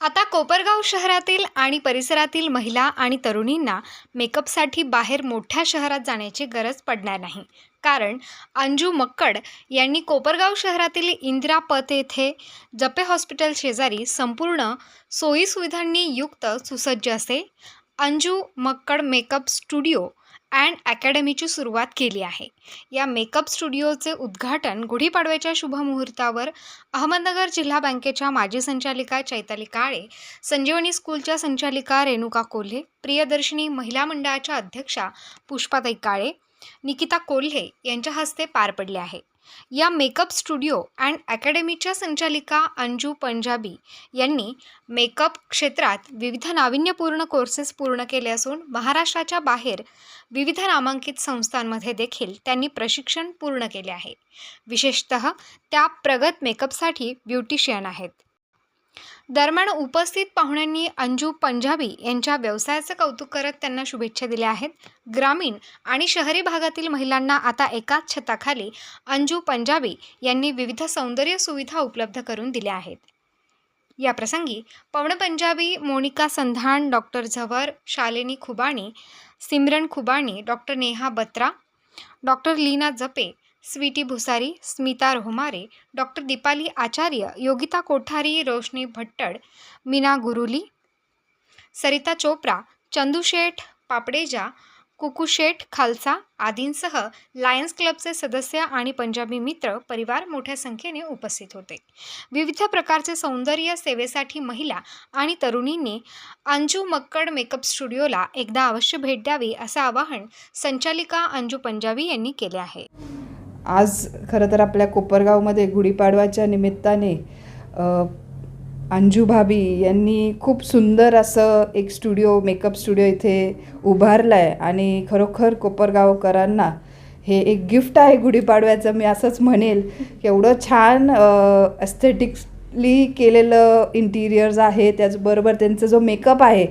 आता कोपरगाव शहरातील आणि परिसरातील महिला आणि तरुणींना मेकअपसाठी बाहेर मोठ्या शहरात जाण्याची गरज पडणार नाही. कारण अंजू मक्कड यांनी कोपरगाव शहरातील इंदिरा पथ येथे जपे हॉस्पिटल शेजारी संपूर्ण सोयीसुविधांनी युक्त सुसज्ज असे. Anju Makkad makeup studio and अकॅडमीची सुरुवात केली आहे. या मेकअप स्टुडिओचे उद्घाटन गुढीपाडव्याच्या शुभमुहूर्तावर अहमदनगर जिल्हा बँकेच्या माजी संचालिका चैताली काळे संजीवनी स्कूलच्या संचालिका रेणुका कोल्हे प्रियदर्शिनी महिला मंडळाच्या अध्यक्षा पुष्पाताई काळे निकिता कोल्हे यांच्या हस्ते पार पडले आहे. या मेकअप स्टुडिओ अँड अकॅडमीच्या संचालिका अंजू पंजाबी यांनी मेकअप क्षेत्रात विविध नाविन्यपूर्ण कोर्सेस पूर्ण केले असून महाराष्ट्राच्या बाहेर विविध नामांकित संस्थांमध्ये देखील त्यांनी प्रशिक्षण पूर्ण केले आहे. विशेषतः त्या प्रगत मेकअपसाठी ब्युटिशियन आहेत. दरम्यान उपस्थित पाहुण्यांनी अंजू पंजाबी यांच्या व्यवसायाचं कौतुक करत त्यांना शुभेच्छा दिल्या आहेत. ग्रामीण आणि शहरी भागातील महिलांना आता एकाच छताखाली अंजू पंजाबी यांनी विविध सौंदर्य सुविधा उपलब्ध करून दिल्या आहेत. या प्रसंगी Pawan Punjabi Monika Sandhan doctor Zawar Shalini Khubani Simran Khubani doctor Neha Batra doctor Leena Jape Sweety Bhusari Smita Rohmare doctor Deepali Acharya Yogita Kothari Roshni Bhattad Meena Guruli Sarita Chopra Chandusheth Papdeja Kukusheth Khalsa आदींसह Lions क्लबचे सदस्य आणि पंजाबी मित्र परिवार मोठ्या संख्येने उपस्थित होते. विविध प्रकारचे सौंदर्य सेवेसाठी महिला आणि तरुणींनी अंजू मक्कड मेकअप स्टुडिओला एकदा अवश्य भेट द्यावी असं आवाहन संचालिका अंजू पंजाबी यांनी केले आहे. आज खरं तर आपल्या कोपरगावमध्ये गुढीपाडवाच्या निमित्ताने अंजू भाभी यांनी खूप सुंदर असं एक स्टुडिओ मेकअप स्टुडिओ इथे उभारलं आहे आणि खरोखर कोपरगावकरांना हे एक गिफ्ट आहे गुढीपाडव्याचं मी असंच म्हणेल. की एवढं छान अस्थेटिक्सली केलेलं इंटिरियर्स आहे त्याचबरोबर त्यांचा जो मेकअप आहे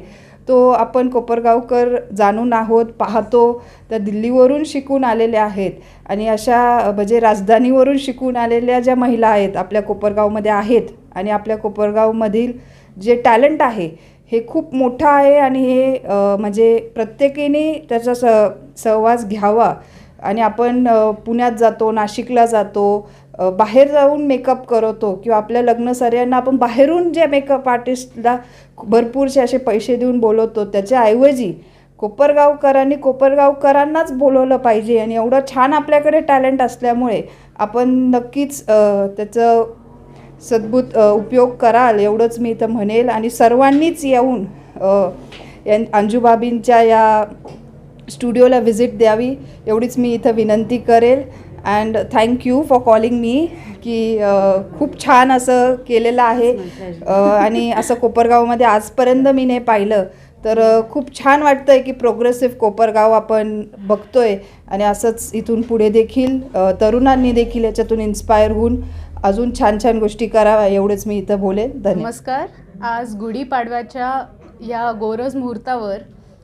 तो आपण कोपरगावकर जाणून आहोत पाहतो. त्या दिल्लीवरून शिकून आलेल्या आहेत आणि अशा म्हणजे राजधानीवरून शिकून आलेल्या ज्या महिला आहेत आपल्या कोपरगावमध्ये आहेत आणि आपल्या कोपरगावमधील जे टॅलेंट आहे हे खूप मोठं आहे आणि हे म्हणजे प्रत्येकीने त्याचा स सहवास घ्यावा. आणि आपण पुण्यात जातो नाशिकला जातो बाहेर जाऊन मेकअप करवतो किंवा आपल्या लग्न सर्यांना आपण बाहेरून जे मेकअप आर्टिस्टला भरपूरसे असे पैसे देऊन बोलवतो त्याच्याऐवजी कोपरगावकरांनी कोपरगावकरांनाच बोलवलं पाहिजे आणि एवढं छान आपल्याकडे टॅलेंट असल्यामुळे आपण नक्कीच त्याचं सद्भूत उपयोग कराल एवढंच मी इथं म्हणेल. आणि सर्वांनीच येऊन यां अंजूबाबींच्या या स्टुडिओला व्हिजिट द्यावी एवढीच मी इथं विनंती करेल. And thank you for calling मी की खूप छान असं केलेलं आहे. आणि असं कोपरगावमध्ये आजपर्यंत मी नाही पाहिलं. तर खूप छान वाटतं आहे की प्रोग्रेसिव्ह कोपरगाव आपण बघतोय. आणि असंच इथून पुढे देखील तरुणांनी देखील याच्यातून इन्स्पायर होऊन अजून छान छान गोष्टी कराव्या एवढंच मी इथं बोलेन. धन्यवाद. नमस्कार. आज गुढीपाडव्याच्या या गोरज मुहूर्तावर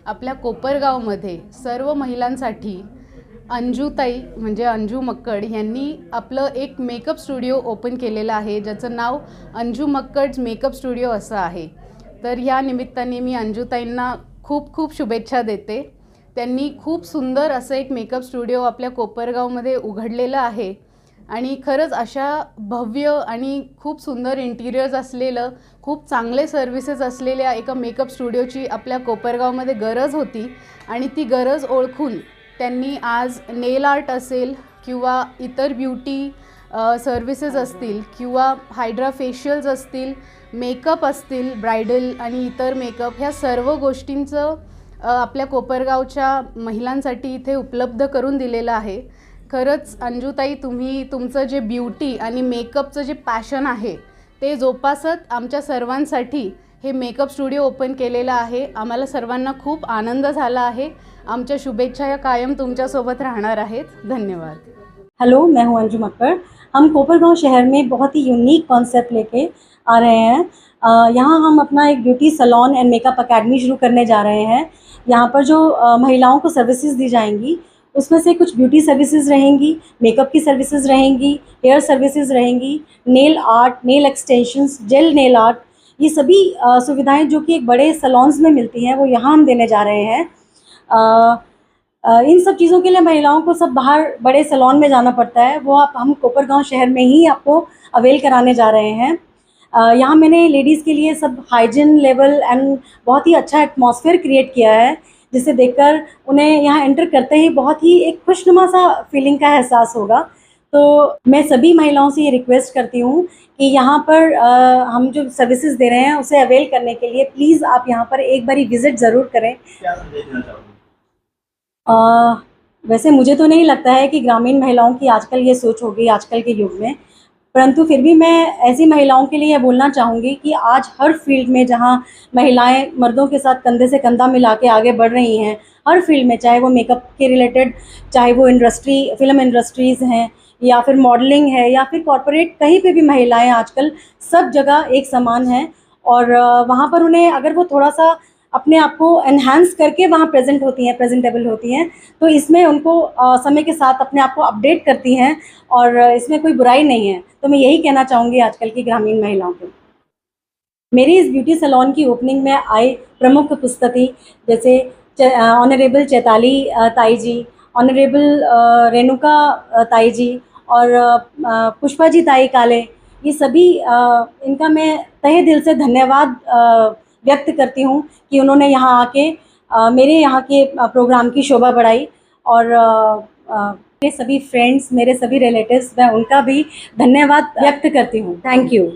आपल्या कोपरगावमध्ये सर्व महिलांसाठी अंजूताई म्हणजे अंजू मक्कड यांनी आपलं एक मेकअप स्टुडिओ ओपन केलेलं आहे ज्याचं नाव अंजू मक्कड्स मेकअप स्टुडिओ असं आहे. तर ह्या निमित्ताने मी अंजूताईंना खूप खूप शुभेच्छा देते. त्यांनी खूप सुंदर असं एक मेकअप स्टुडिओ आपल्या कोपरगावमध्ये उघडलेलं आहे. आणि खरंच अशा भव्य आणि खूप सुंदर इंटिरियर्स असलेलं खूप चांगले सर्व्हिसेस असलेल्या एका मेकअप स्टुडिओची आपल्या कोपरगावमध्ये गरज होती. आणि ती गरज ओळखून त्यांनी आज नेल आर्ट असेल किंवा इतर ब्युटी सर्व्हिसेस असतील किंवा हायड्रा फेशियल्स असतील मेकअप असतील ब्रायडल आणि इतर मेकअप ह्या सर्व गोष्टींचं आपल्या कोपरगावच्या महिलांसाठी इथे उपलब्ध करून दिलेलं आहे. खरंच अंजुताई तुम्ही तुमचं जे ब्युटी आणि मेकअपचं जे पॅशन आहे ते जोपासत आमच्या सर्वांसाठी. हे मेकअप स्टुडिओ ओपन केलेलं आहे. आम्हाला सर्वांना खूप आनंद झाला आहे. आमच्या शुभेच्छा या कायम तुमच्यासोबत राहणार आहेत. धन्यवाद. हेलो मैं हूँ अंजू मक्कड़. हम कोपरगांव शहर में बहुत ही यूनिक कॉन्सेप्ट लेके आ रहे हैं. यहाँ हम अपना एक beauty salon and makeup academy शुरू करने जा रहे हैं. यहाँ पर जो महिलाओं को सर्विसेज दी जाएंगी उसमें से कुछ ब्यूटी सर्विसेज रहेंगी मेकअप की सर्विसेज रहेंगी हेयर सर्विसेज रहेंगी nail art nail extensions gel nail art ये सभी सुविधाएँ जो कि एक बड़े सलोन्स में मिलती हैं, वो यहाँ हम देने जा रहे हैं। इन सब चीज़ों के लिए महिलाओं को सब बाहर बड़े सलोन में जाना पड़ता है। वो आप, हम कोपरगांव शहर में ही आपको अवेल कराने जा रहे हैं। यहाँ मैंने लेडीज़ के लिए सब हाइजीन लेवल एंड बहुत ही अच्छा एटमॉस्फेयर क्रिएट किया है, जिसे देखकर उन्हें यहाँ एंटर करते ही बहुत ही एक खुशनुमा सा फीलिंग का एहसास होगा। तो मैं सभी महिलाओं से ये रिक्वेस्ट करती हूँ कि यहाँ पर अ, हम जो सर्विसेज़ दे रहे हैं उसे अवेल करने के लिए प्लीज़ आप यहाँ पर एक बारी विज़िट ज़रूर करें। अ, वैसे मुझे तो नहीं लगता है कि ग्रामीण महिलाओं की आजकल ये सोच होगी आजकल के युग में परंतु फिर भी मैं ऐसी महिलाओं के लिए यह बोलना चाहूँगी कि आज हर फ़ील्ड में जहाँ महिलाएँ मर्दों के साथ कंधे से कंधा मिला के आगे बढ़ रही हैं हर फ़ील्ड में चाहे वो मेकअप के रिलेटेड चाहे वो इंडस्ट्री फ़िल्म इंडस्ट्रीज़ हैं या फिर मॉडलिंग है या फिर कॉरपोरेट कहीं पे भी महिलाएँ आजकल सब जगह एक समान हैं। और वहाँ पर उन्हें अगर वो थोड़ा सा अपने आप को एनहांस करके वहाँ प्रेजेंट होती हैं प्रेजेंटेबल होती हैं तो इसमें उनको समय के साथ अपने आप को अपडेट करती हैं और इसमें कोई बुराई नहीं है। तो मैं यही कहना चाहूँगी आजकल की ग्रामीण महिलाओं को। मेरी इस ब्यूटी सैलॉन की ओपनिंग में आए प्रमुख पुस्तकी, जैसे ऑनरेबल चैताली ताई जी ऑनरेबल रेणुका ताई जी और पुष्पा जी, ताई काले, ये सभी इनका मैं तहे दिल से धन्यवाद व्यक्त करती हूँ कि उन्होंने यहाँ आके मेरे यहाँ के प्रोग्राम की शोभा बढ़ाई और मेरे सभी फ्रेंड्स मेरे सभी रिलेटिव्स मैं उनका भी धन्यवाद व्यक्त करती हूँ। Thank you